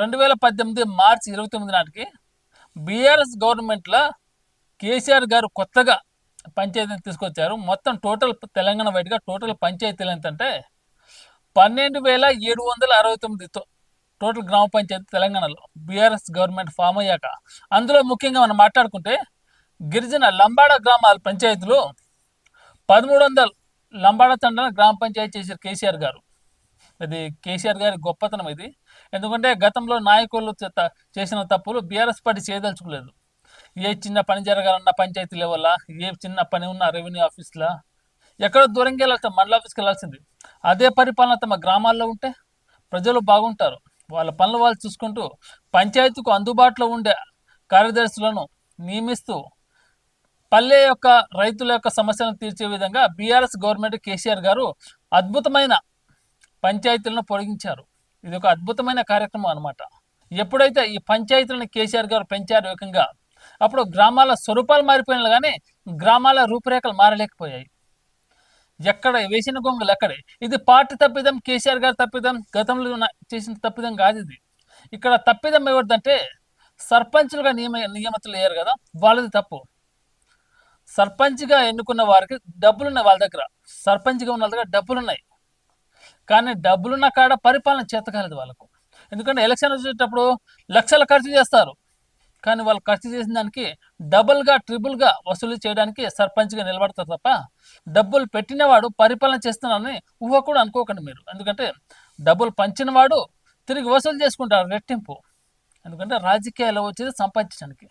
రెండు వేల పద్దెనిమిది మార్చి ఇరవై తొమ్మిది నాటికి బీఆర్ఎస్ గవర్నమెంట్లో కేసీఆర్ గారు కొత్తగా పంచాయతీని తీసుకొచ్చారు. మొత్తం టోటల్ తెలంగాణ వైడ్గా టోటల్ పంచాయతీలు ఏంటంటే పన్నెండు వేల ఏడు వందల అరవై తొమ్మిదితో టోటల్ గ్రామ పంచాయతీ తెలంగాణలో బీఆర్ఎస్ గవర్నమెంట్ ఫామ్ అయ్యాక. అందులో ముఖ్యంగా మనం మాట్లాడుకుంటే గిరిజన లంబాడ గ్రామాల పంచాయతీలు పదమూడు వందల లంబాడ తండాన గ్రామ పంచాయతీ చేశారు కేసీఆర్ గారు. ఇది కేసీఆర్ గారి గొప్పతనం ఇది. ఎందుకంటే గతంలో నాయకులు చేసిన తప్పులు బీఆర్ఎస్ పార్టీ చేయదలుచుకోలేదు. ఏ చిన్న పని జరగాలన్నా పంచాయతీ లెవెల్ ఏ చిన్న పని ఉన్నా రెవెన్యూ ఆఫీస్లా ఎక్కడ దూరంగా వెళ్ళాలి మండల ఆఫీస్కి వెళ్ళాల్సింది. అదే పరిపాలన తమ గ్రామాల్లో ఉంటే ప్రజలు బాగుంటారు. వాళ్ళ పనులు వాళ్ళు చూసుకుంటూ పంచాయతీకు అందుబాటులో ఉండే కార్యదర్శులను నియమిస్తూ పల్లె యొక్క రైతుల యొక్క సమస్యలను తీర్చే విధంగా బీఆర్ఎస్ గవర్నమెంట్ కేసీఆర్ గారు అద్భుతమైన పంచాయతీలను పొడిగించారు. ఇది ఒక అద్భుతమైన కార్యక్రమం అన్నమాట. ఎప్పుడైతే ఈ పంచాయతీలను కేసీఆర్ గారు పెంచారు ఏకంగా అప్పుడు గ్రామాల స్వరూపాలు మారిపోయినా కానీ గ్రామాల రూపురేఖలు మారలేకపోయాయి. ఎక్కడ వేసిన గొంగులు ఎక్కడే ఇది పార్టీ తప్పిదం కేసీఆర్ గారు తప్పిదం గతంలో ఉన్న- చేసిన తప్పిదం కాదు ఇది. ఇక్కడ తప్పిదం ఎవరిదంటే సర్పంచులుగా నియమ నియమితులు వేయరు కదా వాళ్ళది తప్పు. సర్పంచ్గా ఎన్నుకున్న వారికి డబ్బులు ఉన్నాయి వాళ్ళ దగ్గర. సర్పంచ్గా ఉన్న వాళ్ళ దగ్గర డబ్బులు ఉన్నాయి కానీ డబ్బులున్న కాడ పరిపాలన చేతకాలేదు వాళ్ళకు. ఎందుకంటే ఎలక్షన్ వచ్చేటప్పుడు లక్షలు ఖర్చు చేస్తారు. కానీ వాళ్ళు ఖర్చు చేసిన దానికి డబుల్గా ట్రిపుల్గా వసూలు చేయడానికి సర్పంచ్గా నిలబడతారు తప్ప డబ్బులు పెట్టినవాడు పరిపాలన చేస్తున్నారని ఊహ కూడా అనుకోకండి మీరు. ఎందుకంటే డబ్బులు పంచినవాడు తిరిగి వసూలు చేసుకుంటారు రెట్టింపు. ఎందుకంటే రాజకీయాలు వచ్చేది సంపాదించడానికి.